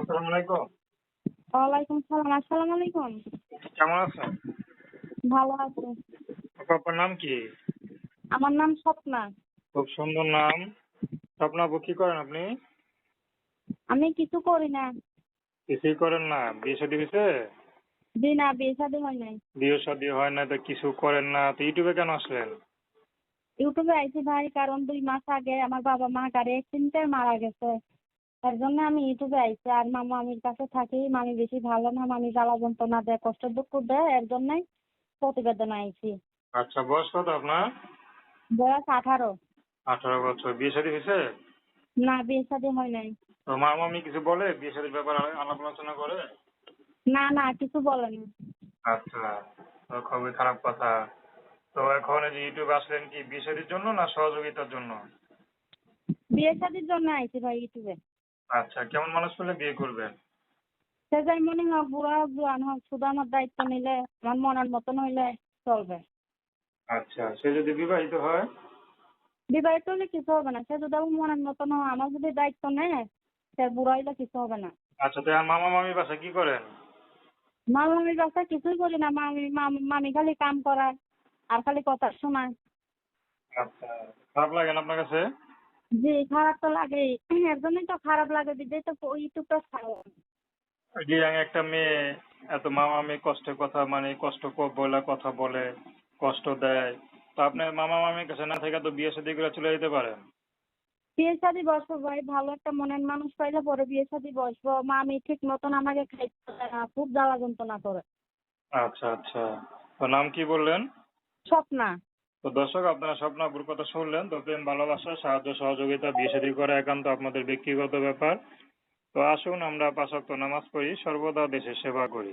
আসসালামু আলাইকুম। ওয়ালাইকুম সালাম আসসালামু আলাইকুম। কেমন আছেন? ভালো আছি। আপনার নাম কি? আমার নাম স্বপ্না। খুব সুন্দর নাম। স্বপ্ন আপু কি করেন আপনি? আমি কিছু করি না। কিছুই করেন না। বিয়ে শাদী হয়েছে? জি না বিয়ে শাদী হয় নাই। বিয়ে শাদী হয় না তো কিছু করেন না। তো ইউটিউবে কেন আসলেন? ইউটিউবে আইছি ভাই কারণ দুই মাস আগে আমার বাবা মা গাড়ি অ্যাক্সিডেন্টে মারা গেছে। তার জন্য আমি ইউটিউবে আইছি। আর মামা মামির কাছে থাকি। মামি বেশি ভালো না মামি জ্বালা যন্ত্রণা দেয় কষ্ট দুঃখ দেয় এর জন্যই প্রতিবেদন আইছি। আচ্ছা বয়স কত আপনার? বয়স আঠারো। আঠারো বছর। বিয়ে শাদী হয়েছে? না বিয়ে শাদী হয় নাই। তো মা মামি কিছু বলে? বিয়ে শাদীর ব্যাপারে আলা- আলাপ আলোচনা করে? না না কিছু বলেনি। আচ্ছা তো খুবই খারাপ কথা। তো এখন এই যে ইউটিউবে আসলেন কি বিয়ে শাদীর জন্য না সহযোগিতার জন্য? বিয়ে শাদীর জন্য আইছি ভাই ইউটিউবে। আচ্ছা কেমন মানুষ পেলে বিয়ে করবেন? সে যাই মনে বুড়া হোক জোয়ান হোক শুধু আমার দায়িত্ব নিলে আমার মনের মতন হইলে চলবে। আচ্ছা সে যদি বিবাহিত হয়? বিবাহিত হলে কিছু হবে না সে যদি আমার মনের মতন হয় আমার যদি দায়িত্ব নেয় সে বুড়া হইলে কিছু হবে না। আচ্ছা তো মামা মামি বাসা কি করেন? মা মামির বাসায় কিছুই করি না মামি মাম- মামি খালি কাম করায় আর খালি কথা শোনায়। আচ্ছা খারাপ লাগে না আপনার কাছে? জি খারাপ তো লাগেই এর জন্যই তো খারাপ লাগে দিদি তো ইউটিউবটা ছাড়ো। আমি একটা মেয়ে এত মামা মামি কষ্টের কথা মানে কষ্ট বলে কথা বলে কষ্ট দেয়। তো আপনার মামা মামির কাছে না থেকে তো বিয়ে শাদী করে চলে যেতে পারেন বিয়ে শাদি বসবো ভাই ভালো একটা মনের মানুষ পাইলে পরে বিয়ে শাদি বসবো। মামি ঠিক মতন আমাকে খাইতে দেয় না খুব জ্বালা যন্ত্রণা করে। আচ্ছা আচ্ছা। তো নাম কি বললেন? স্বপ্না। তো দর্শক, আপনারা স্বপ্নাপুর কথা শুনলেন। তো প্রেম, ভালোবাসা, সাহায্য, সহযোগিতা, বিয়ে শাদী করা একান্ত আপনাদের ব্যক্তিগত ব্যাপার। তো আসুন আমরা পাঁচ ওয়াক্ত নামাজ পড়ি, সর্বদা দেশের সেবা করি।